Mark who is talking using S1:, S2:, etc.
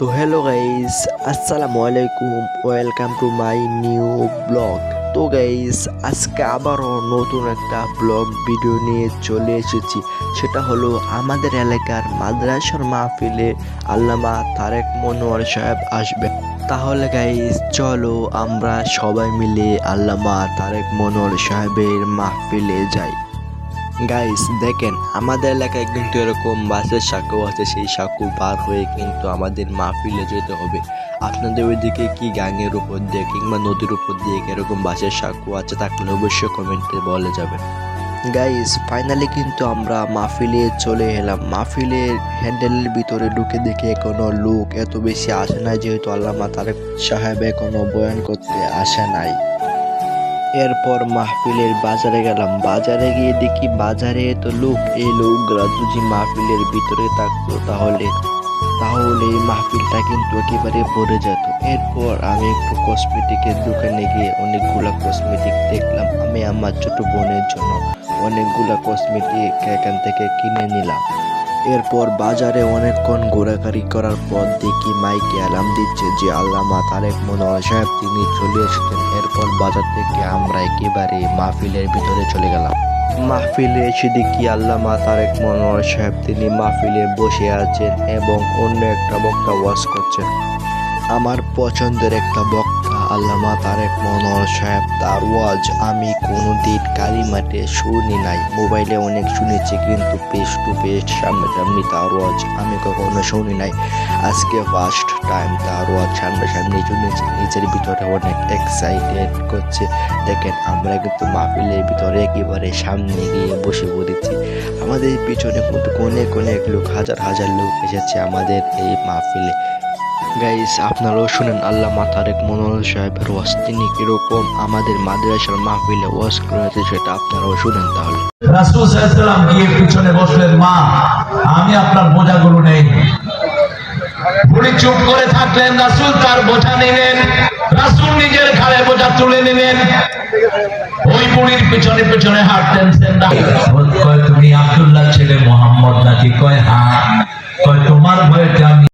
S1: তো hello guys আসসালামু আলাইকুম welcome to my new blog তো গাইস আজকে আবারও নতুন একটা ব্লগ ভিডিও নিয়ে চলে এসেছি। সেটা হলো আমাদের এলাকার মাদ্রাসার মাহফিলে আল্লামা তারেক মনোয়ার সাহেব আসবে তাহলে গাইস চলো আমরা সবাই মিলে আল্লামা তারেক মনোয়ার সাহেবের মাহফিলে যাই। গাইস দেখেন, আমাদের এলাকায় কিন্তু এরকম বাসের সাঁকো আছে, সেই সাঁকো পার হয়ে কিন্তু আমাদের মাহফিলে যেতে হবে। আপনাদের ওইদিকে কি গাঙের উপর দিয়ে কিংবা নদীর উপর দিয়ে এরকম বাসের সাঁকো আছে থাকলে অবশ্যই কমেন্টে বলে যাবেন। গাইস ফাইনালি কিন্তু আমরা মাহফিলে চলে এলাম। মাহফিলের হ্যান্ডেলের ভিতরে ঢুকে দেখে কোনো লোক এত বেশি আসে না যেহেতু আল্লামা তারেক সাহেব এখনও বয়ান করতে আসে নাই। এরপর মাহফিলের বাজারে গেলাম। বাজারে গিয়ে দেখি বাজারে তো লোক এই লোকগুলা যদি মাহফিলের ভিতরে থাকতো তাহলে তাহলে এই মাহফিলটা কিন্তু একেবারে ভরে যেত। এরপর আমি একটু কসমেটিকের দোকানে গিয়ে অনেকগুলা কসমেটিক দেখলাম। আমি আমার ছোট বোনের জন্য অনেকগুলা কসমেটিক এখান থেকে কিনে নিলাম। এরপর বাজারে অনেকক্ষণ ঘোরাঘুরি করার পর দেখি মাইকে অ্যালার্ম দিচ্ছে যে আল্লামা তারেক মনোয়ার সাহেব, তিনি চলে এসেছেন। এরপর বাজার থেকে আমরা একেবারে মাহফিলের ভিতরে চলে গেলাম। মাহফিলে এসে দেখি আল্লামা তারেক মনোয়ার সাহেব, তিনি মাহফিলে বসে আছেন এবং অন্য একটা বক্তা ওয়াজ করছেন। আমার পছন্দের একটা বক্তা আল্লামা তারেক মনোয়ার সাহেব, তার ওয়াজ আমি কোনোদিন কালী মাঠে শুনি নাই। মোবাইলে অনেক শুনেছি, কিন্তু পেস টু পেস সামনাসামনি তার ওয়াজ আমি কখনো শুনি নাই। আজকে ফার্স্ট টাইম তার ওয়াজ সামনাসামনি শুনেছি, নিজের ভিতরে অনেক এক্সাইটেড করছে। দেখেন, আমরা কিন্তু মাহফিলের ভিতরে একেবারে সামনে গিয়ে বসে পড়েছি। আমাদের পিছনে কিন্তু অনেক অনেক লোক, হাজার হাজার লোক এসেছে আমাদের এই মাহফিলে। গাইস আপনারাও শুনেন আল্লাহ তারেক মনোয়ার সাহেবের ওয়াজ। তিনি কীরকম আমাদের মাদ্রাসার মাহফিলে ওয়াজ করেছে সেটা আপনারাও শুনেন তাহলে।
S2: রাসূল সাল্লাল্লাহু গিয়ে পিছনে বসলেন মা আমি আপনার বোঝাগুলো নেই। বুড়ি চুপ করে থাকলেন রাসূল তার বোঝা নিলেন রাসূল নিজের ঘাড়ে বোঝা তুলে নিলেন। ওই বুড়ির পিছনে পিছনে হাঁটতেন না কয় তুমি আব্দুল্লাহ ছেলে মোহাম্মদ নাকি? কয় হ্যাঁ।